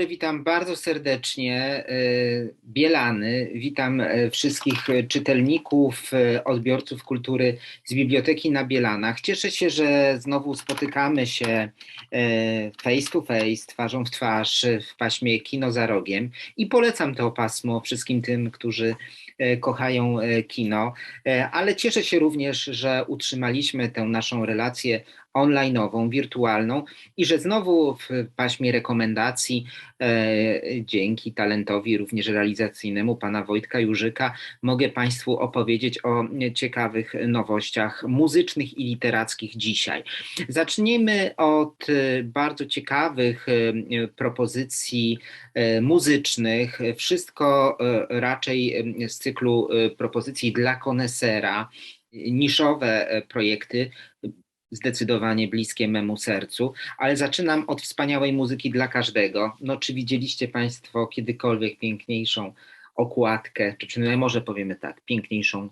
Dobry, witam bardzo serdecznie y, Bielany. Witam y, wszystkich czytelników, y, odbiorców kultury z Biblioteki na Bielanach. Cieszę się, że znowu spotykamy się face to face, twarzą w twarz w paśmie Kino za rogiem i polecam to pasmo wszystkim tym, którzy kochają kino, ale cieszę się również, że utrzymaliśmy tę naszą relację online'ową, wirtualną i że znowu w paśmie rekomendacji e, dzięki talentowi również realizacyjnemu pana Wojtka Jurzyka mogę Państwu opowiedzieć o ciekawych nowościach muzycznych i literackich dzisiaj. Zacznijmy od e, bardzo ciekawych e, propozycji e, muzycznych. Wszystko raczej z cyklu propozycji dla konesera niszowe projekty, zdecydowanie bliskie memu sercu, ale zaczynam od wspaniałej muzyki dla każdego. No, czy widzieliście Państwo kiedykolwiek piękniejszą okładkę, czy przynajmniej może powiemy tak, piękniejszą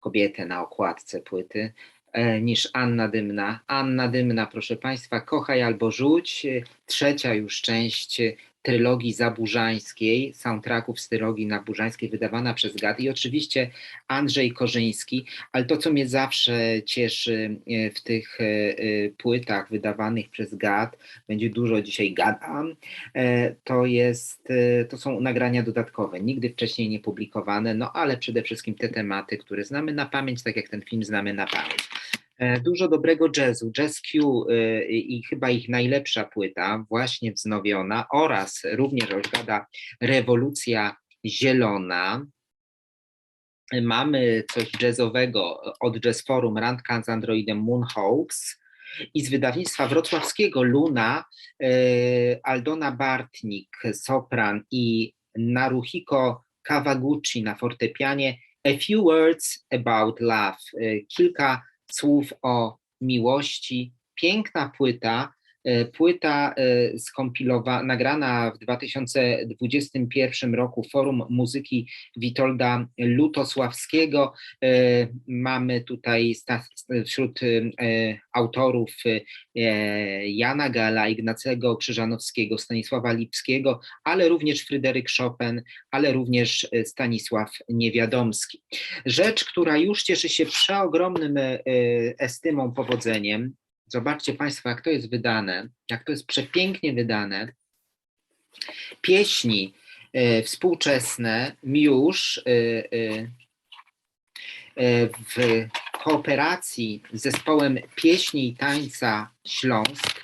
kobietę na okładce płyty e, niż Anna Dymna. Anna Dymna, proszę Państwa, Kochaj albo rzuć, trzecia już część trylogii zaburzańskiej, soundtracków z trylogii naburzańskiej wydawana przez GAD i oczywiście Andrzej Korzyński, ale to, co mnie zawsze cieszy e, w tych e, e, płytach wydawanych przez GAD, będzie dużo dzisiaj gadam, to, jest, to są nagrania dodatkowe, nigdy wcześniej nie publikowane, no ale przede wszystkim te tematy, które znamy na pamięć, tak jak ten film znamy na pamięć. E, dużo dobrego jazzu, Jazz Q e, i chyba ich najlepsza płyta, właśnie wznowiona, oraz również rozgada Rewolucja Zielona. Mamy coś jazzowego od Jazz Forum, Randka z Androidem Moonhawks i z wydawnictwa wrocławskiego Luna e, Aldona Bartnik, sopran i Naruhiko Kawaguchi na fortepianie A Few Words About Love, kilka słów o miłości. Piękna płyta, płyta e, skompilowana, nagrana w 2021 roku Forum Muzyki Witolda Lutosławskiego. E, mamy tutaj wśród autorów Jana Gala, Ignacego Krzyżanowskiego, Stanisława Lipskiego, ale również Fryderyk Chopin, ale również Stanisław Niewiadomski. Rzecz, która już cieszy się przeogromnym estymą, powodzeniem, Zobaczcie Państwo, jak to jest wydane, jak to jest przepięknie wydane. Pieśni e, współczesne już e, e w kooperacji z zespołem pieśni i tańca Śląsk.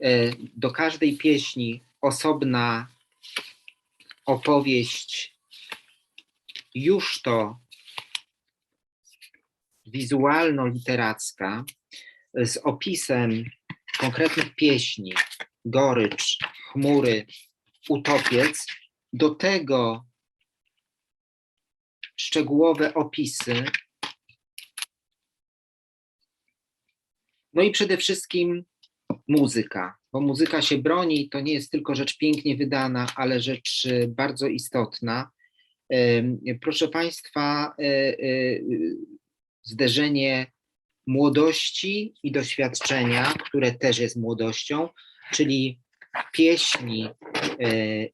E, do każdej pieśni osobna opowieść, już to wizualno-literacka, z opisem konkretnych pieśni, gorycz, chmury, utopiec, do tego szczegółowe opisy. No i przede wszystkim muzyka, bo muzyka się broni, to nie jest tylko rzecz pięknie wydana, ale rzecz y, bardzo istotna. Proszę Państwa, y, y, zderzenie młodości i doświadczenia, które też jest młodością, czyli pieśni e,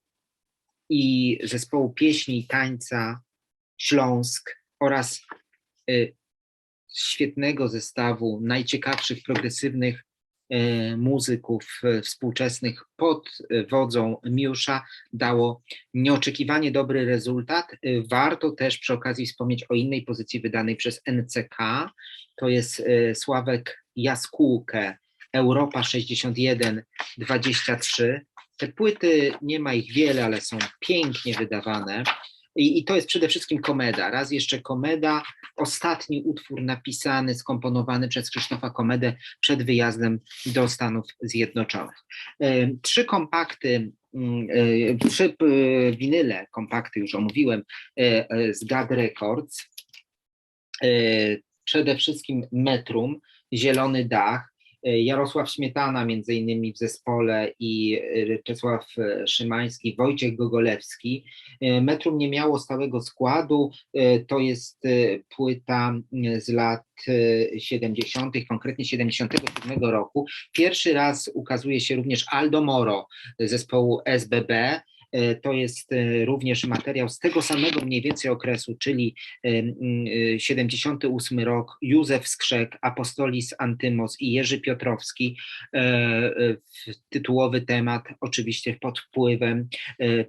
i zespołu pieśni i tańca Śląsk oraz e, świetnego zestawu najciekawszych progresywnych muzyków współczesnych pod wodzą Miusza dało nieoczekiwanie dobry rezultat. Warto też przy okazji wspomnieć o innej pozycji wydanej przez NCK, to jest Sławek Jaskółkę, Europa 61, 23. Te płyty, nie ma ich wiele, ale są pięknie wydawane. I, I, to jest przede wszystkim komeda. Raz jeszcze komeda, ostatni utwór napisany, skomponowany przez Krzysztofa Komedę przed wyjazdem do Stanów Zjednoczonych. Y, trzy kompakty, y, trzy winyle, kompakty już omówiłem, z GAD Records przede wszystkim metrum, zielony dach, Jarosław Śmietana między innymi w zespole i Czesław Szymański, Wojciech Gogolewski. Metrum nie miało stałego składu, to jest płyta z lat 70., konkretnie 77 roku. Pierwszy raz ukazuje się również Aldo Moro zespołu SBB, E, to jest e, również materiał z tego samego mniej więcej okresu, czyli 78 e, rok, Józef Skrzek, Apostolis Antymos i Jerzy Piotrowski. Tytułowy temat, oczywiście pod wpływem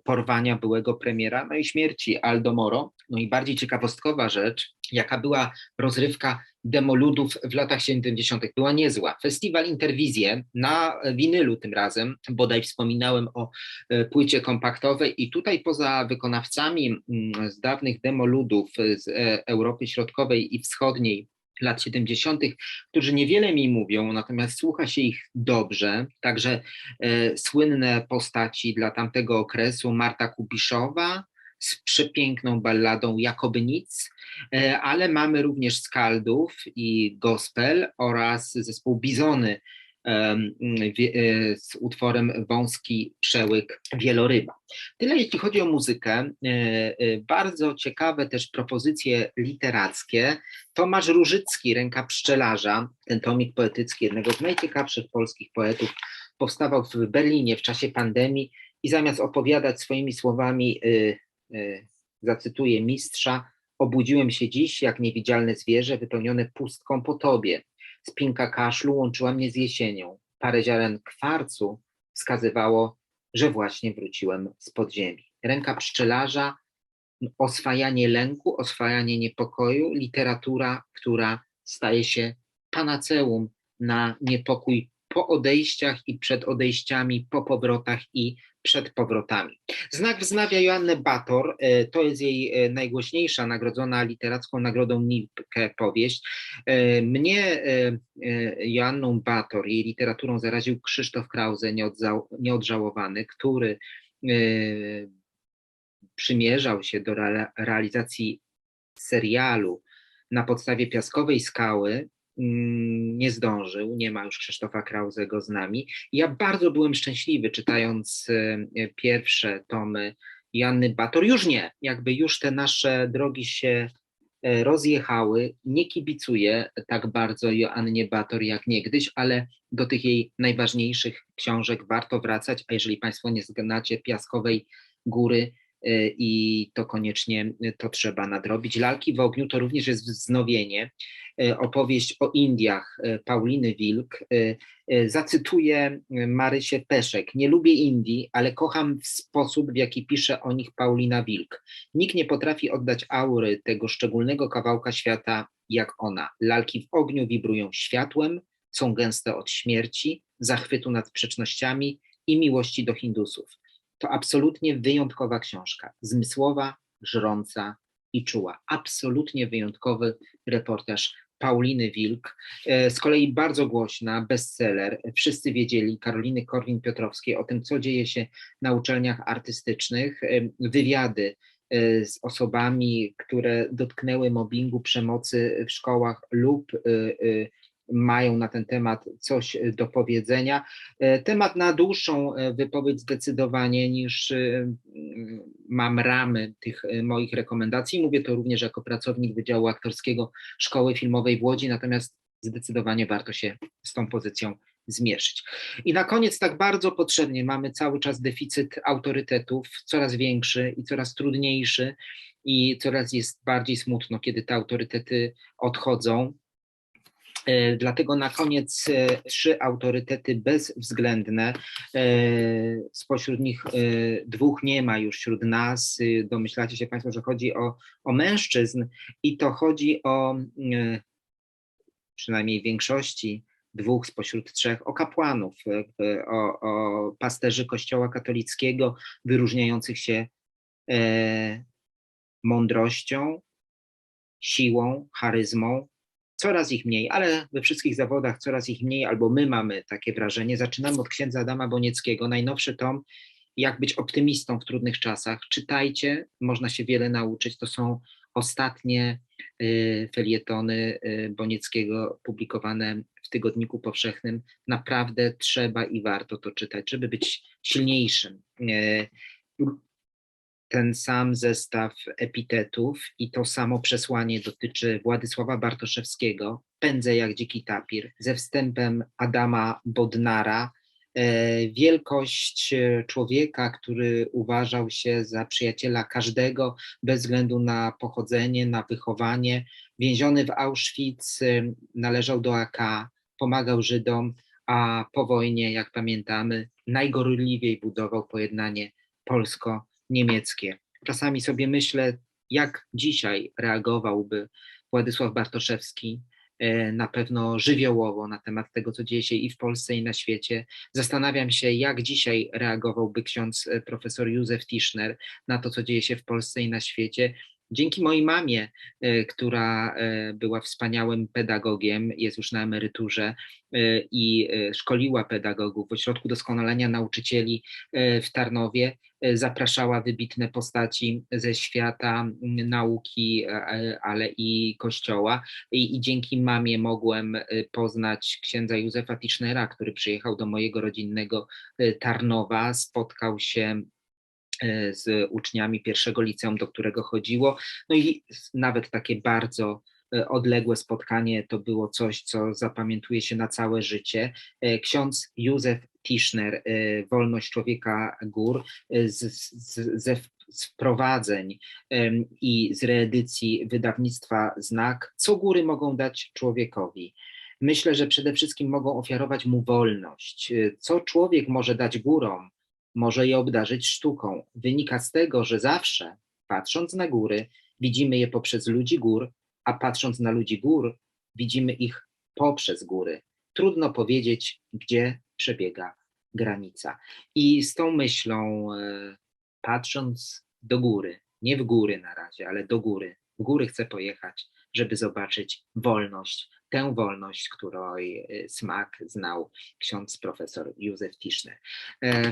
porwania byłego premiera, no i śmierci Aldo Moro. No i bardziej ciekawostkowa rzecz, jaka była rozrywka demoludów w latach 70. była niezła. Festiwal Interwizje na winylu tym razem, bodaj wspominałem o e, płycie kompaktowej i tutaj poza wykonawcami mm, z dawnych demoludów z e, Europy Środkowej i Wschodniej, lat 70., którzy niewiele mi mówią, natomiast słucha się ich dobrze. Także e, słynne postaci dla tamtego okresu Marta Kubiszowa, z przepiękną balladą Jakoby Nic, e, ale mamy również skaldów i gospel oraz zespół Bizony e, z utworem Wąski Przełyk Wieloryba. Tyle jeśli chodzi o muzykę. E, bardzo ciekawe też propozycje literackie. Tomasz Różycki, Ręka Pszczelarza, ten tomik poetycki jednego z najciekawszych polskich poetów, powstawał w Berlinie w czasie pandemii i zamiast opowiadać swoimi słowami y, E, zacytuję mistrza, obudziłem się dziś jak niewidzialne zwierzę wypełnione pustką po tobie. Spinka kaszlu łączyła mnie z jesienią. Parę ziaren kwarcu wskazywało, że właśnie wróciłem z podziemi. Ręka pszczelarza, oswajanie lęku, oswajanie niepokoju, literatura, która staje się panaceum na niepokój po odejściach i przed odejściami, po powrotach i przed powrotami. Znak wznawia Joannę Bator, e, to jest jej e, najgłośniejsza nagrodzona literacką nagrodą Nipkę powieść. E, mnie Joanną Bator, jej literaturą zaraził Krzysztof Krause, nieodżałowany, który przymierzał się do realizacji serialu na podstawie Piaskowej Skały, nie zdążył, nie ma już Krzysztofa Krauzego z nami. Ja bardzo byłem szczęśliwy czytając e, pierwsze tomy Janny Bator. Już nie, jakby już te nasze drogi się e, rozjechały. Nie kibicuję tak bardzo Joannie Bator jak niegdyś, ale do tych jej najważniejszych książek warto wracać, a jeżeli Państwo nie znacie Piaskowej Góry, e, i to koniecznie to trzeba nadrobić. Lalki w ogniu to również jest wznowienie. E, opowieść o Indiach Pauliny Wilk. Zacytuję Marysię Peszek. Nie lubię Indii, ale kocham w sposób, w jaki pisze o nich Paulina Wilk. Nikt nie potrafi oddać aury tego szczególnego kawałka świata jak ona. Lalki w ogniu wibrują światłem, są gęste od śmierci, zachwytu nad sprzecznościami i miłości do Hindusów. To absolutnie wyjątkowa książka, zmysłowa, żrąca i czuła. Absolutnie wyjątkowy reportaż Pauliny Wilk, e, z kolei bardzo głośna, bestseller. Wszyscy wiedzieli, Karoliny Korwin-Piotrowskiej, o tym, co dzieje się na uczelniach artystycznych, e, wywiady e, z osobami, które dotknęły mobbingu, przemocy w szkołach lub mają na ten temat coś e, do powiedzenia. E, temat na dłuższą e, wypowiedź zdecydowanie niż mam ramy tych moich rekomendacji. Mówię to również jako pracownik Wydziału Aktorskiego Szkoły Filmowej w Łodzi, natomiast zdecydowanie warto się z tą pozycją zmierzyć. I na koniec tak bardzo potrzebnie mamy cały czas deficyt autorytetów, coraz większy i coraz trudniejszy i coraz jest bardziej smutno, kiedy te autorytety odchodzą. E, dlatego na koniec e, trzy autorytety bezwzględne. E, spośród nich dwóch nie ma już wśród nas. Domyślacie się Państwo, że chodzi o, o mężczyzn i to chodzi o przynajmniej większości dwóch spośród trzech o kapłanów, o, o pasterzy Kościoła katolickiego, wyróżniających się mądrością, siłą, charyzmą, coraz ich mniej, ale we wszystkich zawodach coraz ich mniej, albo my mamy takie wrażenie. Zaczynamy od księdza Adama Bonieckiego, najnowszy tom, jak być optymistą w trudnych czasach. Czytajcie, można się wiele nauczyć. To są ostatnie y, felietony y, Bonieckiego publikowane w Tygodniku Powszechnym. Naprawdę trzeba i warto to czytać, żeby być silniejszym. Ten sam zestaw epitetów i to samo przesłanie dotyczy Władysława Bartoszewskiego, Pędzę jak dziki tapir, ze wstępem Adama Bodnara, e, wielkość e, człowieka, który uważał się za przyjaciela każdego, bez względu na pochodzenie, na wychowanie. Więziony w Auschwitz, e, należał do AK, pomagał Żydom, a po wojnie, jak pamiętamy, najgorliwiej budował pojednanie polsko-niemieckie. Czasami sobie myślę, jak dzisiaj reagowałby Władysław Bartoszewski, e, na pewno żywiołowo na temat tego, co dzieje się i w Polsce, i na świecie. Zastanawiam się, jak dzisiaj reagowałby ksiądz e, profesor Józef Tischner na to, co dzieje się w Polsce i na świecie. Dzięki mojej mamie, e, która e, była wspaniałym pedagogiem, jest już na emeryturze e, i szkoliła pedagogów w Ośrodku Doskonalenia Nauczycieli w Tarnowie, zapraszała wybitne postaci ze świata nauki, ale i kościoła. I, I dzięki mamie mogłem poznać księdza Józefa Tischnera, który przyjechał do mojego rodzinnego Tarnowa, spotkał się z uczniami pierwszego liceum, do którego chodziło. No i nawet takie bardzo e, odległe spotkanie to było coś, co zapamiętuje się na całe życie. E, Ksiądz Józef Tischner, e, Wolność Człowieka Gór, e, z, z, ze em, i z reedycji wydawnictwa Znak, co góry mogą dać człowiekowi. Myślę, że przede wszystkim mogą ofiarować mu wolność. E, Co człowiek może dać górom, może je obdarzyć sztuką. Wynika z tego, że zawsze, patrząc na góry, widzimy je poprzez ludzi gór, a patrząc na ludzi gór, widzimy ich poprzez góry. Trudno powiedzieć, gdzie przebiega granica. I z tą myślą, e, patrząc do góry, nie w góry na razie, ale do góry, w góry chcę pojechać, żeby zobaczyć wolność, tę wolność, której e, smak znał ksiądz profesor Józef Tischner.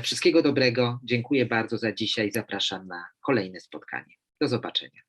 Wszystkiego dobrego, dziękuję bardzo za dzisiaj, zapraszam na kolejne spotkanie. Do zobaczenia.